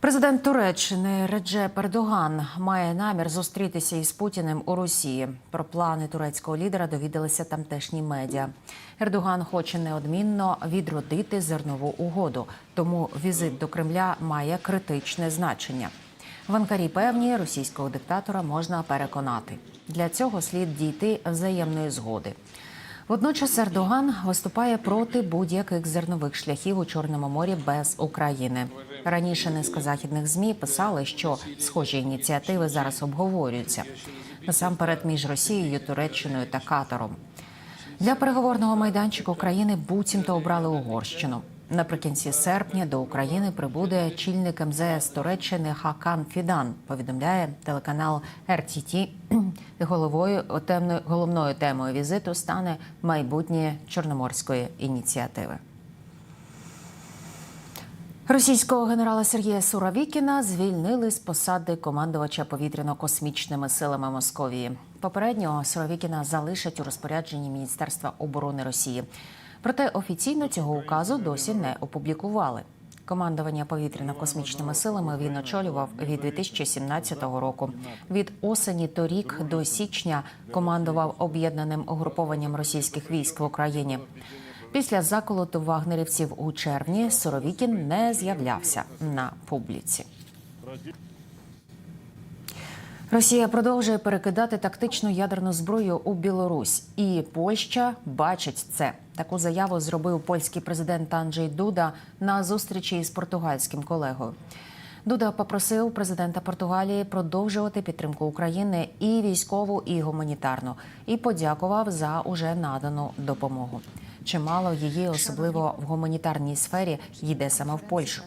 Президент Туреччини Реджеп Ердоган має намір зустрітися із Путіним у Росії. Про плани турецького лідера довідалися тамтешні медіа. Ердоган хоче неодмінно відродити зернову угоду, тому візит до Кремля має критичне значення. В Анкарі певні російського диктатора можна переконати. Для цього слід дійти взаємної згоди. Водночас Ердоган виступає проти будь-яких зернових шляхів у Чорному морі без України. Раніше низка західних змі писали, що схожі ініціативи зараз обговорюються насамперед між Росією, Туреччиною та Катаром. Для переговорного майданчику країни буцімто обрали Угорщину. Наприкінці серпня до України прибуде чільник МЗС Туреччини Хакан Фідан. Повідомляє телеканал РТТ. Головою темною головною темою візиту стане майбутнє чорноморської ініціативи. Російського генерала Сергія Суровікіна звільнили з посади командувача повітряно-космічними силами Московії. Попереднього Суровікіна залишать у розпорядженні Міністерства оборони Росії. Проте офіційно цього указу досі не опублікували. Командування повітряно-космічними силами він очолював від 2017 року. Від осені торік до січня командував об'єднаним угрупованням російських військ в Україні. Після заколоту вагнерівців у червні Соровікін не з'являвся на публіці. Росія продовжує перекидати тактичну ядерну зброю у Білорусь, і Польща бачить це. Таку заяву зробив польський президент Анджей Дуда на зустрічі із португальським колегою. Дуда попросив президента Португалії продовжувати підтримку України і військову, і гуманітарну, і подякував за уже надану допомогу. Чимало її, особливо в гуманітарній сфері, йде саме в Польщу.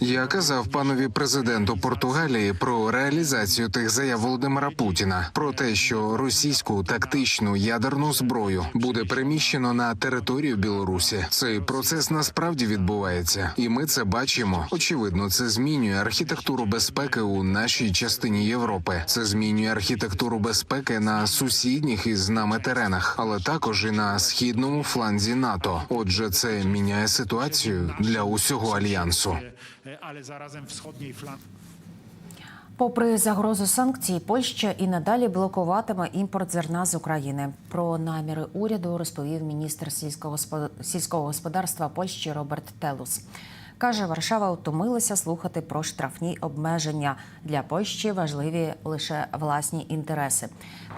Я казав панові президенту Португалії про реалізацію тих заяв Володимира Путіна про те, що російську тактичну ядерну зброю буде переміщено на територію Білорусі. Цей процес насправді відбувається, і ми це бачимо. Очевидно, це змінює архітектуру безпеки у нашій частині Європи. Це змінює архітектуру безпеки на сусідніх із нами теренах, але також і на східному фланзі НАТО. Отже, це міняє ситуацію для усього альянсу. Ale zarazem wschodniej flanki. Попри загрозу санкцій, Польща і надалі блокуватиме імпорт зерна з України. Про наміри уряду розповів міністр сільського господарства Польщі Роберт Телус. Каже, Варшава втомилася слухати про штрафні обмеження для Польщі важливі лише власні інтереси.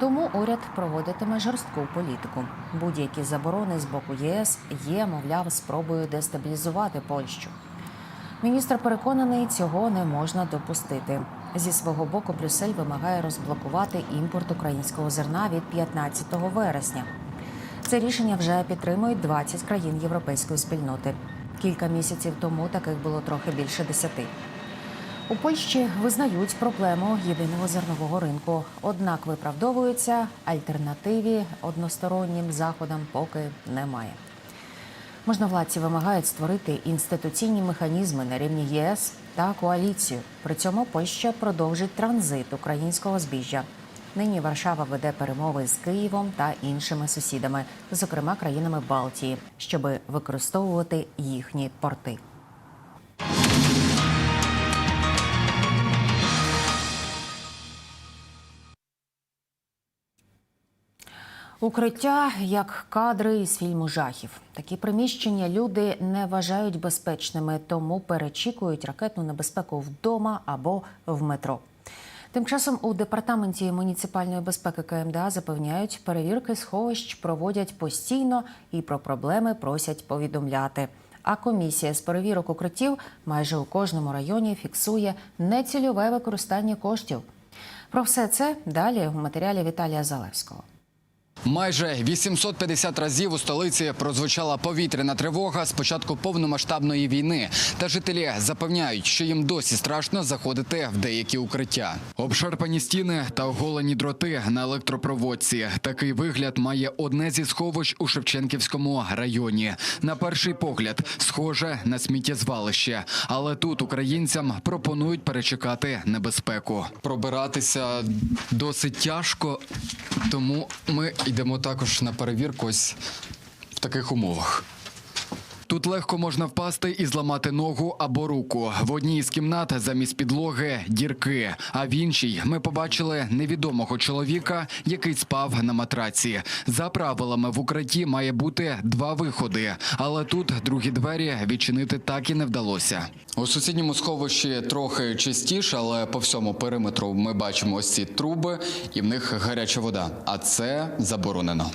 Тому уряд проводитиме жорстку політику. Будь-які заборони з боку ЄС є, мовляв, спробою дестабілізувати Польщу. Міністр переконаний, цього не можна допустити. Зі свого боку, Брюссель вимагає розблокувати імпорт українського зерна від 15 вересня. Це рішення вже підтримують 20 країн європейської спільноти. Кілька місяців тому таких було трохи більше десяти. У Польщі визнають проблему єдиного зернового ринку, однак виправдовуються альтернативі одностороннім заходам поки немає. Можновладці вимагають створити інституційні механізми на рівні ЄС та коаліцію. При цьому Польща продовжить транзит українського збіжжя. Нині Варшава веде перемови з Києвом та іншими сусідами, зокрема країнами Балтії, щоб використовувати їхні порти. Укриття як кадри із фільму жахів. Такі приміщення люди не вважають безпечними, тому перечікують ракетну небезпеку вдома або в метро. Тим часом у департаменті муніципальної безпеки КМДА запевняють, перевірки сховищ проводять постійно і про проблеми просять повідомляти. А комісія з перевірок укриттів майже у кожному районі фіксує нецільове використання коштів. Про все це далі в матеріалі Віталія Залевського. Майже 850 разів у столиці прозвучала повітряна тривога з початку повномасштабної війни. Та жителі запевняють, що їм досі страшно заходити в деякі укриття. Обшарпані стіни та оголені дроти на електропроводці. Такий вигляд має одне зі сховищ у Шевченківському районі. На перший погляд, схоже на сміттєзвалище, але тут українцям пропонують перечекати небезпеку. Пробиратися досить тяжко, тому ми йдемо також на перевірку ось в таких умовах. Тут легко можна впасти і зламати ногу або руку. В одній із кімнат замість підлоги дірки. А в іншій ми побачили невідомого чоловіка, який спав на матраці. За правилами в укритті має бути два виходи, але тут другі двері відчинити так і не вдалося. У сусідньому сховищі трохи чистіше, але по всьому периметру ми бачимо ось ці труби, і в них гаряча вода. А це заборонено.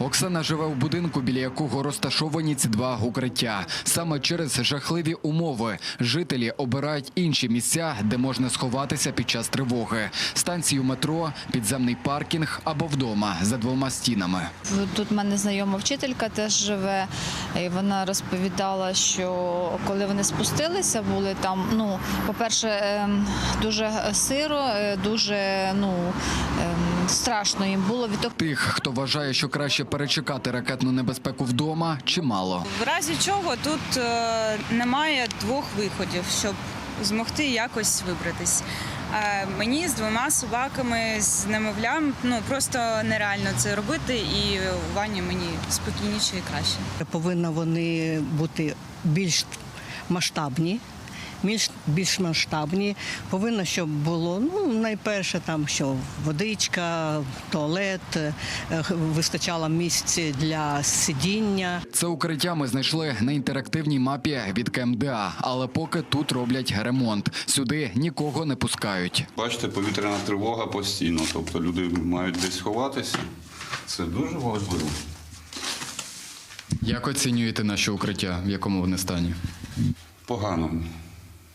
Оксана живе в будинку, біля якого розташовані ці два укриття. Саме через жахливі умови жителі обирають інші місця, де можна сховатися під час тривоги: станцію метро, підземний паркінг або вдома за двома стінами. Тут в мене знайома вчителька теж живе, і вона розповідала, що коли вони спустилися, були там, ну, по-перше, ем, дуже сиро, е, дуже ну, ем, страшно їм було від того. Тих, хто вважає, що краще перечекати ракетну небезпеку вдома, чимало. В разі чого тут е, немає двох виходів, щоб змогти якось вибратись. Е, мені з двома собаками, з немовлям, ну просто нереально це робити, і у ванні мені спокійніше і краще. Повинні вони бути більш масштабні. Більш, більш масштабні. Повинно, щоб було ну, найперше там що водичка, туалет, е, вистачало місць для сидіння. Це укриття ми знайшли на інтерактивній мапі від КМДА, але поки тут роблять ремонт. Сюди нікого не пускають. Бачите, повітряна тривога постійно, тобто люди мають десь ховатися. Це дуже важливо. Як оцінюєте наше укриття, в якому вони стані? Погано.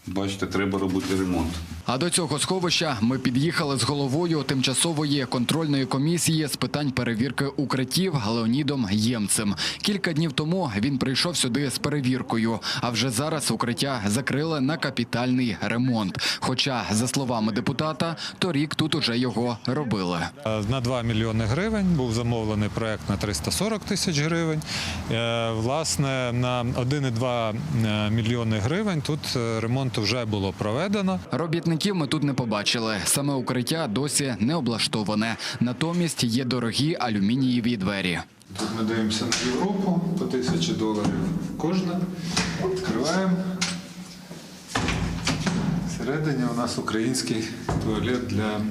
Бачите, треба робити ремонт. А до цього сховища ми під'їхали з головою тимчасової контрольної комісії з питань перевірки укриттів Леонідом Ємцем. Кілька днів тому він прийшов сюди з перевіркою. А вже зараз укриття закрили на капітальний ремонт. Хоча, за словами депутата, торік тут уже його робили. На 2 мільйони гривень був замовлений проект на 340 тисяч гривень. Е, Власне, на 1,2 мільйони гривень тут е, ремонту вже було проведено. Робітників ми тут не побачили. Саме укриття досі не облаштоване. Натомість є дорогі алюмінієві двері. Тут ми дивимося на Європу по тисячі доларів кожна. Відкриваємо. Всередині у нас український туалет для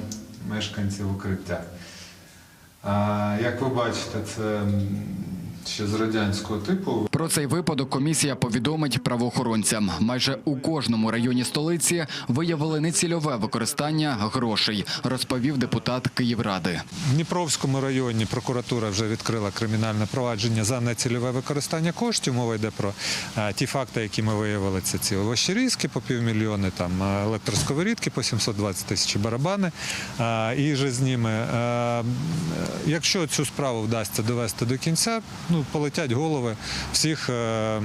мешканців укриття. Як ви бачите, це ще з радянського типу. Про цей випадок комісія повідомить правоохоронцям. Майже у кожному районі столиці виявили нецільове використання грошей, розповів депутат Київради. В Дніпровському районі прокуратура вже відкрила кримінальне провадження за нецільове використання коштів. Мова йде про ті факти, які ми виявили. Це ці овощерізки по півмільйони, там е, електросковорідки по 720 тисяч барабани і же з ними. Якщо цю справу вдасться довести до кінця, ну полетять голови всіх е,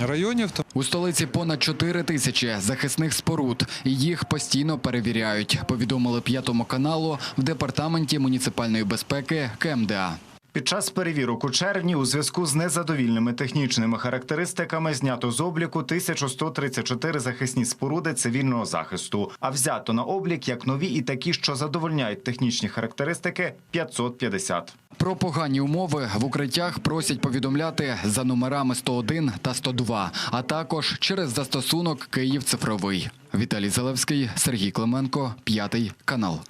районів. У столиці понад 4 тисячі захисних споруд. Їх постійно перевіряють. Повідомили п'ятому каналу в департаменті муніципальної безпеки КМДА. Під час перевірок у червні у зв'язку з незадовільними технічними характеристиками знято з обліку 1134 захисні споруди цивільного захисту, а взято на облік як нові і такі, що задовольняють технічні характеристики 550. Про погані умови в укриттях просять повідомляти за номерами 101 та 102, а також через застосунок Київ цифровий. Віталій Залевський, Сергій Клименко, п'ятий канал.